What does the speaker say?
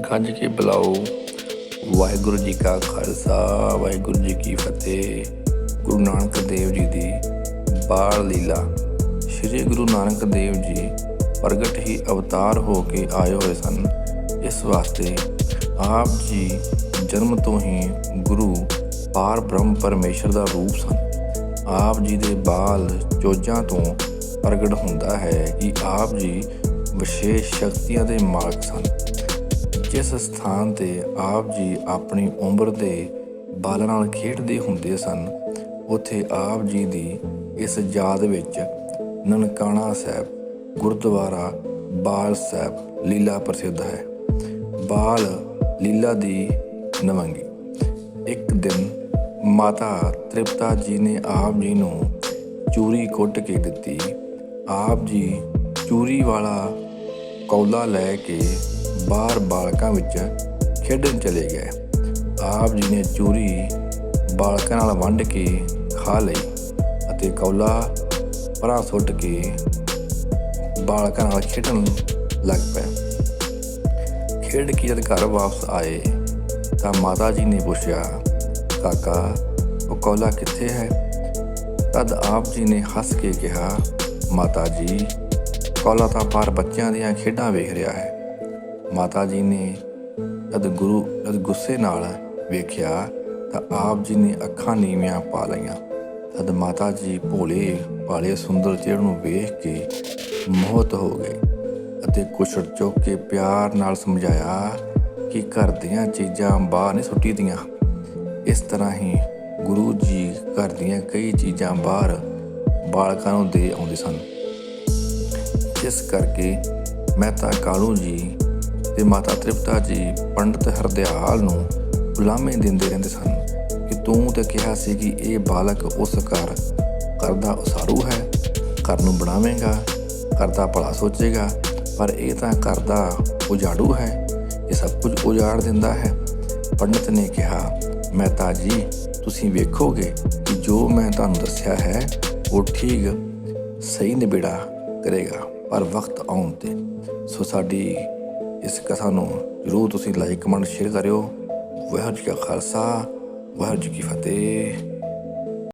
ਗੱਜ ਕੇ ਬੁਲਾਓ। ਵਾਹਿਗੁਰੂ ਜੀ ਕਾ ਖਾਲਸਾ, ਵਾਹਿਗੁਰੂ ਜੀ ਕੀ ਫਤਿਹ। ਗੁਰੂ ਨਾਨਕ ਦੇਵ ਜੀ ਦੀ ਬਾਲ ਲੀਲਾ। ਸ੍ਰੀ ਗੁਰੂ ਨਾਨਕ ਦੇਵ ਜੀ ਪ੍ਰਗਟ ਹੀ ਅਵਤਾਰ ਹੋ ਕੇ ਆਏ ਹੋਏ ਸਨ। ਇਸ ਵਾਸਤੇ ਆਪ ਜੀ ਜਨਮ ਤੋਂ ਹੀ ਗੁਰੂ ਪਾਰ ਬ੍ਰਹਮ ਪਰਮੇਸ਼ਰ ਦਾ ਰੂਪ ਸਨ। ਆਪ ਜੀ ਦੇ ਬਾਲ ਚੋਜਾਂ ਤੋਂ ਪ੍ਰਗਟ ਹੁੰਦਾ ਹੈ ਕਿ ਆਪ ਜੀ ਵਿਸ਼ੇਸ਼ ਸ਼ਕਤੀਆਂ ਦੇ ਮਾਲਕ ਸਨ। ਜਿਸ ਸਥਾਨ ਤੇ ਆਪ ਜੀ ਆਪਣੀ ਉਮਰ ਦੇ ਬਾਲਾਂ ਨਾਲ ਖੇਡਦੇ ਹੁੰਦੇ ਸਨ, ਉੱਥੇ ਆਪ ਜੀ ਦੀ ਇਸ ਯਾਦ ਵਿੱਚ ਨਨਕਾਣਾ ਸਾਹਿਬ, ਗੁਰਦੁਆਰਾ ਬਾਲ ਸਾਹਿਬ ਲੀਲਾ ਪ੍ਰਸਿੱਧ ਹੈ। ਬਾਲ ਲੀਲਾ ਦੀ ਨਵੰਗੀ। ਇੱਕ ਦਿਨ ਮਾਤਾ ਤ੍ਰਿਪਤਾ ਜੀ ਨੇ ਆਪ ਜੀ ਨੂੰ ਚੂਰੀ ਕੁੱਟ ਕੇ ਦਿੱਤੀ। ਆਪ ਜੀ ਚੂਰੀ ਵਾਲਾ ਕੌਲਾ ਲੈ ਕੇ ਬਾਹਰ ਬਾਲਕਾਂ ਵਿੱਚ ਖੇਡਣ ਚਲੇ ਗਏ। ਆਪ ਜੀ ਨੇ ਚੂਰੀ ਬਾਲਕਾਂ ਨਾਲ ਵੰਡ ਕੇ ਖਾ ਲਈ ਅਤੇ ਕੌਲਾ ਪਰਾਂ ਸੁੱਟ ਕੇ ਬਾਲਕਾਂ ਨਾਲ ਖੇਡਣ ਲੱਗ ਪਏ ਖੇਡ ਕੇ ਜਦ ਘਰ ਵਾਪਸ ਆਏ ਤਾਂ ਮਾਤਾ ਜੀ ਨੇ ਪੁੱਛਿਆ, ਕਾਕਾ, ਉਹ ਕੌਲਾ ਕਿੱਥੇ ਹੈ? ਤਦ ਆਪ ਜੀ ਨੇ ਹੱਸ ਕੇ ਕਿਹਾ, ਮਾਤਾ ਜੀ, ਕੌਲਾ ਤਾਂ ਪਰ ਬੱਚਿਆਂ ਦੀਆਂ ਖੇਡਾਂ ਵੇਖ ਰਿਹਾ ਹੈ। ਮਾਤਾ ਜੀ ਨੇ ਜਦ ਗੁਰੂ, ਜਦ ਗੁੱਸੇ ਨਾਲ ਵੇਖਿਆ ਤਾਂ ਆਪ ਜੀ ਨੇ ਅੱਖਾਂ ਨੀਵੀਆਂ ਪਾ ਲਈਆਂ। ਤਦ ਮਾਤਾ ਜੀ ਭੋਲੇ ਭਾਲੇ ਸੁੰਦਰ ਚਿਹਰੇ ਨੂੰ ਵੇਖ ਕੇ ਮੋਹਤ ਹੋ ਗਏ ਅਤੇ ਕੁਛੜ ਚੁੱਕ ਕੇ ਪਿਆਰ ਨਾਲ ਸਮਝਾਇਆ ਕਿ ਘਰ ਦੀਆਂ ਚੀਜ਼ਾਂ ਬਾਹਰ ਨਹੀਂ ਸੁੱਟੀ ਦੀਆਂ। ਇਸ ਤਰ੍ਹਾਂ ਹੀ ਗੁਰੂ ਜੀ ਘਰ ਦੀਆਂ ਕਈ ਚੀਜ਼ਾਂ ਬਾਹਰ ਬਾਲਕਾਂ ਨੂੰ ਦੇ ਆਉਂਦੇ ਸਨ। ਇਸ ਕਰਕੇ ਮਹਿਤਾ ਕਾਲੂ ਜੀ ਤੇ ਮਾਤਾ ਤ੍ਰਿਪਤਾ ਜੀ ਪੰਡਤ ਹਰਦਿਆਲ ਨੂੰ ਗੁਲਾਮੇ ਦਿੰਦੇ ਰਹਿੰਦੇ ਸਨ ਕਿ ਤੂੰ ਤਾਂ ਕਿਹਾ ਸੀ ਕਿ ਇਹ ਬਾਲਕ ਉਸ ਘਰ ਘਰ ਦਾ ਉਸਾਰੂ ਹੈ, ਘਰ ਨੂੰ ਬਣਾਵੇਂਗਾ, ਘਰ ਦਾ ਭਲਾ ਸੋਚੇਗਾ, ਪਰ ਇਹ ਤਾਂ ਘਰ ਦਾ ਉਜਾੜੂ ਹੈ, ਇਹ ਸਭ ਕੁਝ ਉਜਾੜ ਦਿੰਦਾ ਹੈ। ਪੰਡਤ ਨੇ ਕਿਹਾ, ਮਹਿਤਾ ਜੀ, ਤੁਸੀਂ ਵੇਖੋਗੇ ਕਿ ਜੋ ਮੈਂ ਤੁਹਾਨੂੰ ਦੱਸਿਆ ਹੈ, ਉਹ ਠੀਕ ਸਹੀ ਨਿਬੇੜਾ ਕਰੇਗਾ, ਪਰ ਵਕਤ ਆਉਣ ਤੇ। ਸੋ ਸਾਡੀ ਇਸ ਕਥਾ ਨੂੰ ਜਰੂਰ ਤੁਸੀਂ ਲਾਈਕ ਕਮੈਂਟ ਸ਼ੇਅਰ ਕਰਿਓ। ਵਾਹਿਗੁਰੂ ਜੀ ਕਾ ਖਾਲਸਾ, ਵਾਹਿਗੁਰੂ ਜੀ ਕੀ ਫਤਿਹ।